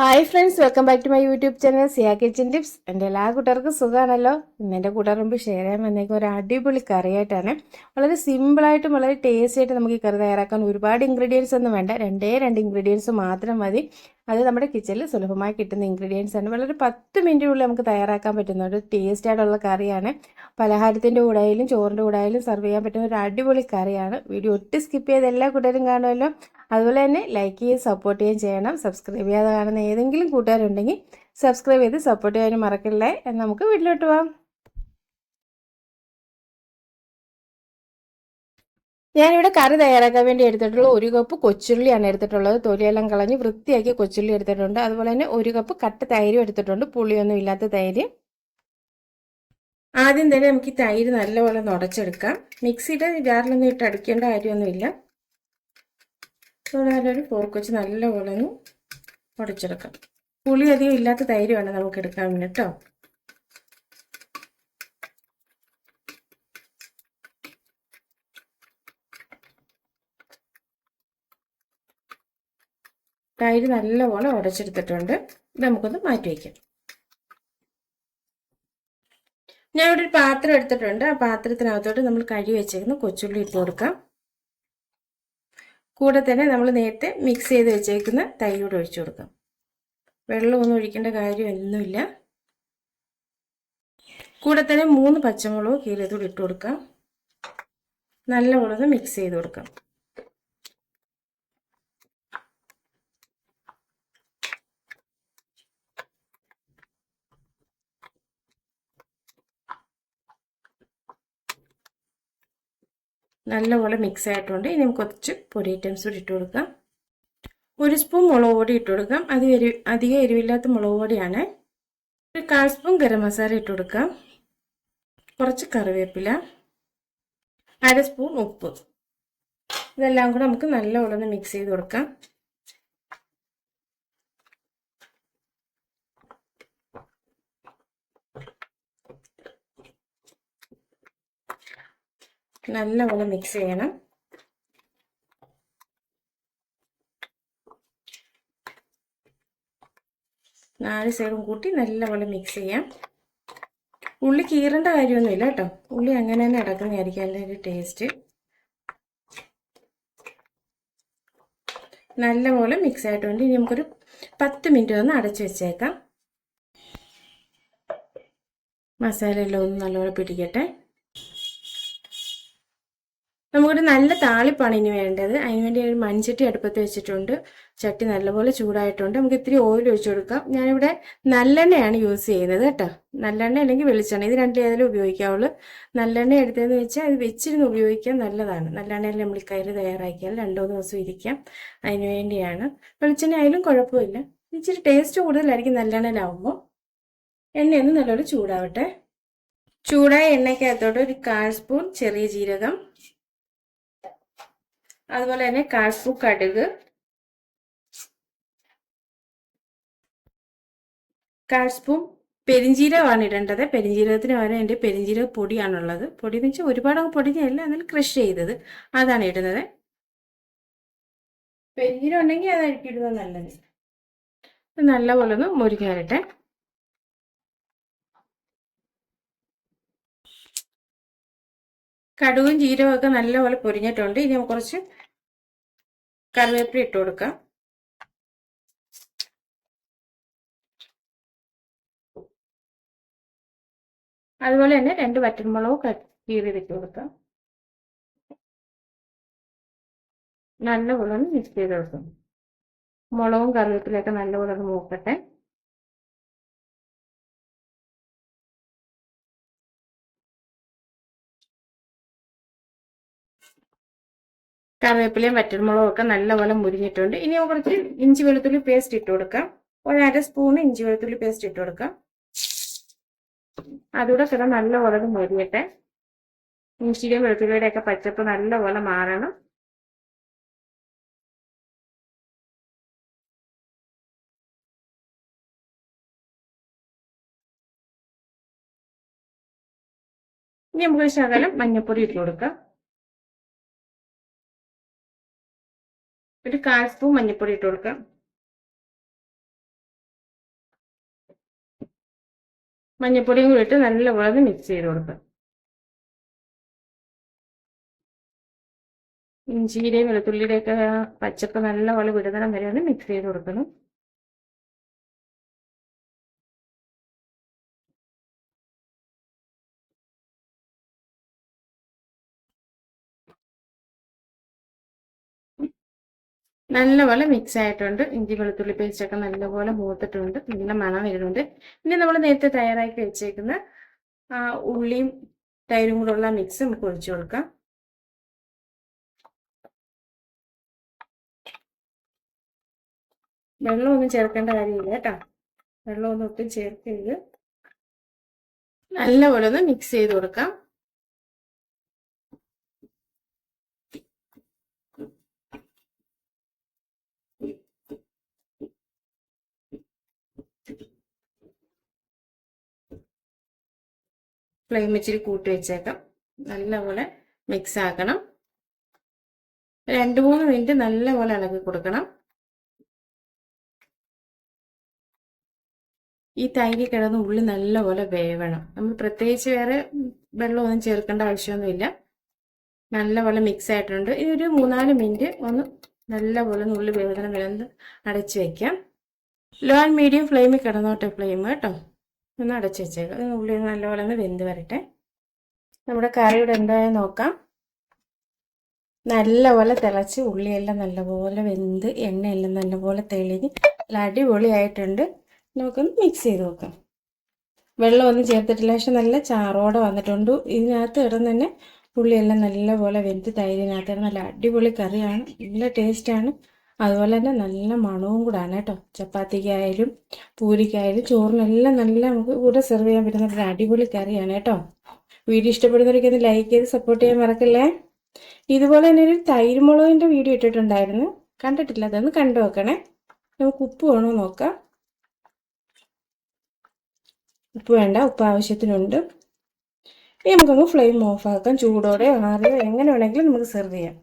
Hi friends welcome back to my YouTube channel Siya kitchen tips എന്റെ എല്ലാ കൂട്ടുകാർക്കും സുഖമാണല്ലോ. ഇന്ന് എന്റെ കൂട്ടുകാർ മുമ്പ് ഷെയർ ചെയ്യാൻ വന്നേക്കും ഒരു അടിപൊളി കറിയായിട്ടാണ്. വളരെ സിമ്പിളായിട്ടും വളരെ ടേസ്റ്റി ആയിട്ട് നമുക്ക് ഈ കറി തയ്യാറാക്കാൻ ഒരുപാട് ഇൻഗ്രീഡിയൻസ് ഒന്നും വേണ്ട. രണ്ടേ രണ്ട് ഇൻഗ്രീഡിയൻസ് മാത്രം മതി. അത് നമ്മുടെ കിച്ചണിൽ സുലഭമായി കിട്ടുന്ന ഇൻഗ്രീഡിയൻസ് ആണ്. വളരെ പത്ത് മിനിറ്റിനുള്ളിൽ നമുക്ക് തയ്യാറാക്കാൻ പറ്റുന്ന ഒരു ടേസ്റ്റ് ആയിട്ടുള്ള കറിയാണ്. പലഹാരത്തിന്റെ കൂടെ ആയാലും ചോറിന്റെ കൂടെ ആയാലും സെർവ് ചെയ്യാൻ പറ്റുന്ന ഒരു അടിപൊളി കറിയാണ്. വീഡിയോ ഒട്ടി സ്കിപ്പ് ചെയ്ത് എല്ലാ കൂട്ടുകാരും കാണുമല്ലോ. അതുപോലെ തന്നെ ലൈക്ക് ചെയ്യുകയും സപ്പോർട്ട് ചെയ്യുകയും ചെയ്യണം. സബ്സ്ക്രൈബ് ചെയ്യാതെ കാണുന്ന ഏതെങ്കിലും കൂട്ടുകാരുണ്ടെങ്കിൽ സബ്സ്ക്രൈബ് ചെയ്ത് സപ്പോർട്ട് ചെയ്യാനും മറക്കല്ലേ എന്ന് നമുക്ക് വീട്ടിലോട്ട് പോവാം. ഞാനിവിടെ കറി തയ്യാറാക്കാൻ വേണ്ടി എടുത്തിട്ടുള്ള ഒരു കപ്പ് കൊച്ചുള്ളിയാണ് എടുത്തിട്ടുള്ളത്. തൊലിയെല്ലാം കളഞ്ഞ് വൃത്തിയാക്കി കൊച്ചുള്ളി എടുത്തിട്ടുണ്ട്. അതുപോലെ തന്നെ ഒരു കപ്പ് കട്ട തൈരും എടുത്തിട്ടുണ്ട്. പുളിയൊന്നും ഇല്ലാത്ത തൈര്. ആദ്യം തന്നെ നമുക്ക് ഈ തൈര് നല്ലപോലെ നുടച്ചെടുക്കാം. മിക്സിയുടെ ജാറിലൊന്നും ഇട്ട് അടിക്കേണ്ട കാര്യമൊന്നുമില്ല. നല്ലൊരു ഫോർക്ക് വെച്ച് നല്ലപോലെ ഒന്ന് ഉടച്ചെടുക്കാം പുളി അധികം ഇല്ലാത്ത തൈര് വേണം നമുക്ക് എടുക്കാൻ വേണ്ടി കേട്ടോ തൈര് നല്ലപോലെ ഉടച്ചെടുത്തിട്ടുണ്ട്. നമുക്കൊന്ന് മാറ്റി വയ്ക്കാം ഞാനിവിടെ ഒരു പാത്രം എടുത്തിട്ടുണ്ട്. ആ പാത്രത്തിനകത്തോട്ട് നമ്മൾ കഴുകി വെച്ചേക്കുന്ന കൊച്ചുള്ളി ഇട്ട് കൊടുക്കാം. കൂടെ തന്നെ നമ്മൾ നേരത്തെ മിക്സ് ചെയ്ത് വെച്ചേക്കുന്ന തൈരോട് ഒഴിച്ചു കൊടുക്കാം. വെള്ളമൊന്നും ഒഴിക്കേണ്ട കാര്യമൊന്നുമില്ല കൂടെ തന്നെ മൂന്ന് പച്ചമുളക് കീറിയതോടെ ഇട്ട് കൊടുക്കാം. നല്ലപോലെ മിക്സ് ചെയ്ത് കൊടുക്കാം. നല്ലപോലെ മിക്സ് ആയിട്ടുണ്ട്. ഇനി നമുക്ക് കുറച്ച് പൊടി ഐറ്റംസ് കൂടി ഇട്ട് കൊടുക്കാം. ഒരു സ്പൂൺ മുളക് പൊടി ഇട്ട് കൊടുക്കാം. അത് എരി അധികം എരിവില്ലാത്ത മുളക് പൊടിയാണ്. ഒരു കാൽ സ്പൂൺ ഗരം മസാല ഇട്ട് കൊടുക്കാം. കുറച്ച് കറിവേപ്പില അര സ്പൂൺ ഉപ്പ്. ഇതെല്ലാം കൂടെ നമുക്ക് നല്ലപോലെ ഒന്ന് മിക്സ് ചെയ്ത് കൊടുക്കാം. നല്ലപോലെ മിക്സ് ചെയ്യണം. നാല് സൈഡും കൂട്ടി നല്ലപോലെ മിക്സ് ചെയ്യാം. ഉള്ളി കീറേണ്ട കാര്യമൊന്നുമില്ല കേട്ടോ. ഉള്ളി അങ്ങനെ തന്നെ അടക്കുന്നതായിരിക്കും അതിന്റെ ഒരു ടേസ്റ്റ് നല്ലപോലെ മിക്സ് ആയിട്ടുണ്ട്. ഇനി നമുക്കൊരു പത്ത് മിനിറ്റ് ഒന്ന് അടച്ചു വെച്ചേക്കാം. മസാല എല്ലാം ഒന്ന് നല്ലപോലെ പിടിക്കട്ടെ. നമുക്കൊരു നല്ല താളിപ്പാണ് ഇനി വേണ്ടത്. അതിനുവേണ്ടി ഒരു മൺചട്ടി അടുപ്പത്ത് വെച്ചിട്ടുണ്ട്. ചട്ടി നല്ലപോലെ ചൂടായിട്ടുണ്ട്. നമുക്ക് ഇത്തിരി ഓയിൽ ഒഴിച്ചു കൊടുക്കാം. ഞാനിവിടെ നല്ലെണ്ണയാണ് യൂസ് ചെയ്യുന്നത് കേട്ടോ. നല്ലെണ്ണ അല്ലെങ്കിൽ വെളിച്ചെണ്ണ. ഇത് രണ്ടു ഏതെങ്കിലും ഉപയോഗിക്കാവുള്ളൂ. നല്ലെണ്ണ എടുത്തതെന്ന് വെച്ചാൽ അത് വെച്ചിരുന്ന് ഉപയോഗിക്കാൻ നല്ലതാണ്. നല്ലെണ്ണയിൽ നമ്മൾ കയറി തയ്യാറാക്കിയാൽ രണ്ടോ ദിവസം ഇരിക്കാം. അതിന് വേണ്ടിയാണ്. വെളിച്ചെണ്ണ ആയാലും കുഴപ്പമില്ല. ഇച്ചിരി ടേസ്റ്റ് കൂടുതലായിരിക്കും നല്ലെണ്ണയിലാവുമ്പോൾ. എണ്ണയൊന്ന് നല്ലപോലെ ചൂടാവട്ടെ. ചൂടായ എണ്ണയ്ക്കകത്തോട്ട് ഒരു കാൽ സ്പൂൺ ചെറിയ ജീരകം അതുപോലെ തന്നെ കാൽ കടുക്. കാൽ സ്പൂൺ പെരിഞ്ജീരകമാണ് ഇടേണ്ടത്. പെരിഞ്ജീരകത്തിന് പകരം എന്റെ പെരിഞ്ജീരക പൊടിയാണുള്ളത്. പൊടി എന്ന് വെച്ചാൽ ഒരുപാട് പൊടിഞ്ഞല്ല എന്നാൽ ക്രഷ് ചെയ്തത്. അതാണ് ഇടുന്നത്. പെരിഞ്ജീരം ഉണ്ടെങ്കിൽ അതായിരിക്കും ഇടുന്നത് നല്ലത്. നല്ലപോലെ ഒന്ന് മുരിഞ്ഞ് വരട്ടെ കടുകും ജീരകമൊക്കെ നല്ലപോലെ പൊരിഞ്ഞിട്ടുണ്ട്. ഇനി കുറച്ച് കറിവേപ്പില ഇട്ട് കൊടുക്കാം. അതുപോലെ തന്നെ രണ്ട് വറ്റൻമുളകും കീറിയിട്ട് ഇട്ട് കൊടുക്കാം. നല്ലപോലെ മിക്സ് ചെയ്ത് കൊടുക്കാം. മുളകും കറിവേപ്പിലൊക്കെ നല്ലപോലെ മൂക്കട്ടെ. കറിവേപ്പിലയും വറ്റൽമുളകും ഒക്കെ നല്ലപോലെ മുരിഞ്ഞിട്ടുണ്ട്. ഇനി കുറച്ച് ഇഞ്ചി വെളുത്തുള്ളി പേസ്റ്റ് ഇട്ട് കൊടുക്കാം. ഒരു അര സ്പൂൺ ഇഞ്ചി വെളുത്തുള്ളി പേസ്റ്റ് ഇട്ട് കൊടുക്കാം. അതുകൂടെ കിട നല്ലപോലെ മുരിഞ്ഞിട്ട്. ഇഞ്ചിയുടെയും വെളുത്തുള്ളിയുടെ ഒക്കെ പച്ചപ്പ് നല്ലപോലെ മാറണം. ഇനി നമുക്ക് ശകലം മഞ്ഞപ്പൊടി ഇട്ട് കൊടുക്കാം. ഒരു കാൽ സ്പൂൺ മഞ്ഞൾപ്പൊടി ഇട്ട് കൊടുക്കാം. മഞ്ഞൾപ്പൊടിയും കൂടി ഇട്ട് നല്ലപോലെ മിക്സ് ചെയ്ത് കൊടുക്കാം. ഇഞ്ചിയുടെയും വെളുത്തുള്ളിയുടെയൊക്കെ പച്ചപ്പ് നല്ലപോലെ വിടുന്നിടം വരെയാണ് മിക്സ് ചെയ്ത് കൊടുക്കണം. നല്ലപോലെ മിക്സ് ആയിട്ടുണ്ട്. ഇഞ്ചി വെളുത്തുള്ളി പേസ്റ്റ് ഒക്കെ നല്ലപോലെ മൂത്തിട്ടുണ്ട്. നല്ല മണം വരുന്നുണ്ട്. ഇനി നമ്മൾ നേരത്തെ തയ്യാറാക്കി വെച്ചേക്കുന്ന ഉള്ളിയും തൈരും കൂടെ ഉള്ള മിക്സ് നമുക്ക് ഒഴിച്ചു കൊടുക്കാം. വെള്ളമൊന്നും ചേർക്കേണ്ട കാര്യമില്ല കേട്ടോ. വെള്ളമൊന്നും ഒട്ടും ചേർക്കരുത്. നല്ലപോലെ ഒന്ന് മിക്സ് ചെയ്ത് കൊടുക്കാം. ഫ്ലെയിം ഇച്ചിരി കൂട്ടി വെച്ചേക്കാം. നല്ലപോലെ മിക്സ് ആക്കണം. രണ്ട് മൂന്ന് മിനിറ്റ് നല്ലപോലെ ഇളക്കി കൊടുക്കണം. ഈ തൈര് കിടന്ന് ഉള്ളി നല്ലപോലെ വേവണം. നമ്മൾ പ്രത്യേകിച്ച് വേറെ വെള്ളമൊന്നും ചേർക്കേണ്ട ആവശ്യമൊന്നുമില്ല. നല്ലപോലെ മിക്സ് ആയിട്ടുണ്ട്. ഇനി ഒരു മൂന്നാൽ മിനിറ്റ് ഒന്ന് നല്ലപോലെ ഉള്ളി വേദന വേണ്ട അടച്ചു വെക്കാം. ലോ ആൻഡ് മീഡിയം ഫ്ലെയിമിൽ കിടന്നോട്ടെ ഫ്ലെയിം കേട്ടോ. ഒന്ന് അടച്ചു വെച്ചേക്കാം ഉള്ളി നല്ലപോലെ ഒന്ന് വെന്ത് വരട്ടെ. നമ്മുടെ കറിയുടെ എന്തായാലും നോക്കാം. നല്ലപോലെ തിളച്ച് ഉള്ളിയെല്ലാം നല്ലപോലെ വെന്ത് എണ്ണയെല്ലാം നല്ലപോലെ തെളിഞ്ഞ് അടിപൊളിയായിട്ടുണ്ട്. നമുക്കൊന്ന് മിക്സ് ചെയ്ത് നോക്കാം. വെള്ളം വെള്ളമൊന്നും ചേർത്തിട്ടില്ല. പക്ഷെ നല്ല ചാറോടെ വന്നിട്ടുണ്ട്. ഇതിനകത്ത് ഇടം തന്നെ ഉള്ളിയെല്ലാം നല്ലപോലെ വെന്ത് തൈരിനകത്ത് നല്ല അടിപൊളി കറിയാണ്. നല്ല ടേസ്റ്റാണ് അതുപോലെ തന്നെ നല്ല മണവും കൂടാണ് കേട്ടോ. ചപ്പാത്തിക്കായാലും പൂരിക്കായാലും ചോറിനെല്ലാം നല്ല നമുക്ക് കൂടെ സെർവ് ചെയ്യാൻ പറ്റുന്ന ഒരു അടിപൊളി കറിയാണ് കേട്ടോ. വീഡിയോ ഇഷ്ടപ്പെടുന്നവരൊക്കെ ഒന്ന് ലൈക്ക് ചെയ്ത് സപ്പോർട്ട് ചെയ്യാൻ മറക്കല്ലേ? ഇതുപോലെ തന്നെ ഒരു തൈര് മുളകിന്റെ വീഡിയോ ഇട്ടിട്ടുണ്ടായിരുന്നു. കണ്ടിട്ടില്ല അതൊന്ന് കണ്ടു നോക്കണേ. നമുക്ക് ഉപ്പ് വേണോ നോക്കാം. ഉപ്പ് വേണ്ട ഉപ്പ് ആവശ്യത്തിനുണ്ട്. ഇനി നമുക്കങ്ങ് ഫ്ലെയിം ഓഫാക്കാം ചൂടോടെ ആറിയോ എങ്ങനെ വേണമെങ്കിലും നമുക്ക് സെർവ് ചെയ്യാം.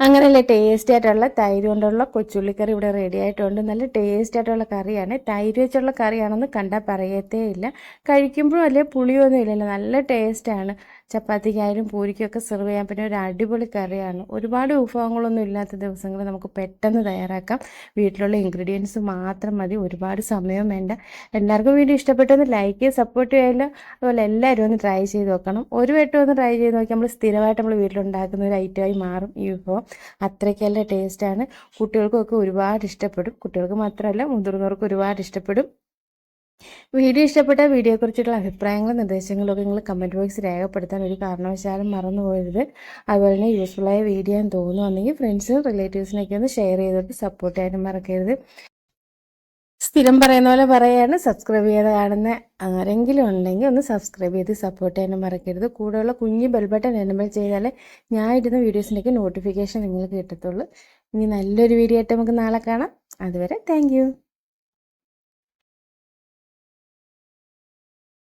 അങ്ങനെയല്ലേ ടേസ്റ്റി ആയിട്ടുള്ള തൈര് കൊണ്ടുള്ള കൊച്ചുള്ളിക്കറി ഇവിടെ റെഡി ആയിട്ടുണ്ട്. നല്ല ടേസ്റ്റ് ആയിട്ടുള്ള കറിയാണ്. തൈര് വെച്ചുള്ള കറിയാണെന്ന് കണ്ടാൽ പറയത്തേ ഇല്ല. കഴിക്കുമ്പോഴും അല്ലേ പുളിയൊന്നും ഇല്ലല്ലോ. നല്ല ടേസ്റ്റാണ് ചപ്പാത്തിക്കായാലും പൂരിക്കൊക്കെ സെർവ് ചെയ്യാൻ പറ്റിയ ഒരു അടിപൊളി കറിയാണ്. ഒരുപാട് വിഭവങ്ങളൊന്നും ഇല്ലാത്ത ദിവസങ്ങളിൽ നമുക്ക് പെട്ടെന്ന് തയ്യാറാക്കാം. വീട്ടിലുള്ള ഇൻഗ്രീഡിയൻസ് മാത്രം മതി ഒരുപാട് സമയം വേണ്ട. എല്ലാവർക്കും വീഡിയോ ഇഷ്ടപ്പെട്ടൊന്ന് ലൈക്ക് ചെയ്ത് സപ്പോർട്ട് ചെയ്യാമല്ലോ അതുപോലെ എല്ലാവരും ഒന്ന് ട്രൈ ചെയ്ത് നോക്കണം. ഒരു വട്ടം ഒന്ന് ട്രൈ ചെയ്ത് നോക്കി നമ്മൾ സ്ഥിരമായിട്ട് നമ്മൾ വീട്ടിലുണ്ടാക്കുന്ന ഒരു ഐറ്റമായി മാറും ഈ വിഭവം. അത്രയ്ക്കല്ല ടേസ്റ്റാണ് കുട്ടികൾക്കൊക്കെ ഒരുപാട് ഇഷ്ടപ്പെടും. കുട്ടികൾക്ക് മാത്രമല്ല മുതിർന്നവർക്ക് ഒരുപാട് ഇഷ്ടപ്പെടും. വീഡിയോ ഇഷ്ടപ്പെട്ട വീഡിയോയെക്കുറിച്ചുള്ള അഭിപ്രായങ്ങളും നിർദ്ദേശങ്ങളും ഒക്കെ നിങ്ങൾ കമന്റ് ബോക്സിൽ രേഖപ്പെടുത്താൻ ഒരു കാരണവശാലും മറന്നു പോകരുത് അതുപോലെ തന്നെ യൂസ്ഫുള്ളായ വീഡിയോ എന്ന് തോന്നുവാണെങ്കിൽ ഫ്രണ്ട്സും റിലേറ്റീവ്സിനൊക്കെ ഒന്ന് ഷെയർ ചെയ്തിട്ട് സപ്പോർട്ട് ചെയ്യാനും മറക്കരുത്. സ്ഥിരം പറയുന്ന പോലെ പറയാണ് സബ്സ്ക്രൈബ് ചെയ്യാതെ കാണുന്ന ആരെങ്കിലും ഉണ്ടെങ്കിൽ ഒന്ന് സബ്സ്ക്രൈബ് ചെയ്ത് സപ്പോർട്ട് ചെയ്യാനും മറക്കരുത്. കൂടെയുള്ള കുഞ്ഞ് ബെൽബട്ടൺ എനബിൾ ചെയ്താൽ ഞാൻ ഇടുന്ന വീഡിയോസിന്റെയൊക്കെ നോട്ടിഫിക്കേഷൻ നിങ്ങൾക്ക് കിട്ടത്തുള്ളൂ. ഇനി നല്ലൊരു വീഡിയോ ആയിട്ട് നമുക്ക് നാളെ കാണാം. അതുവരെ താങ്ക്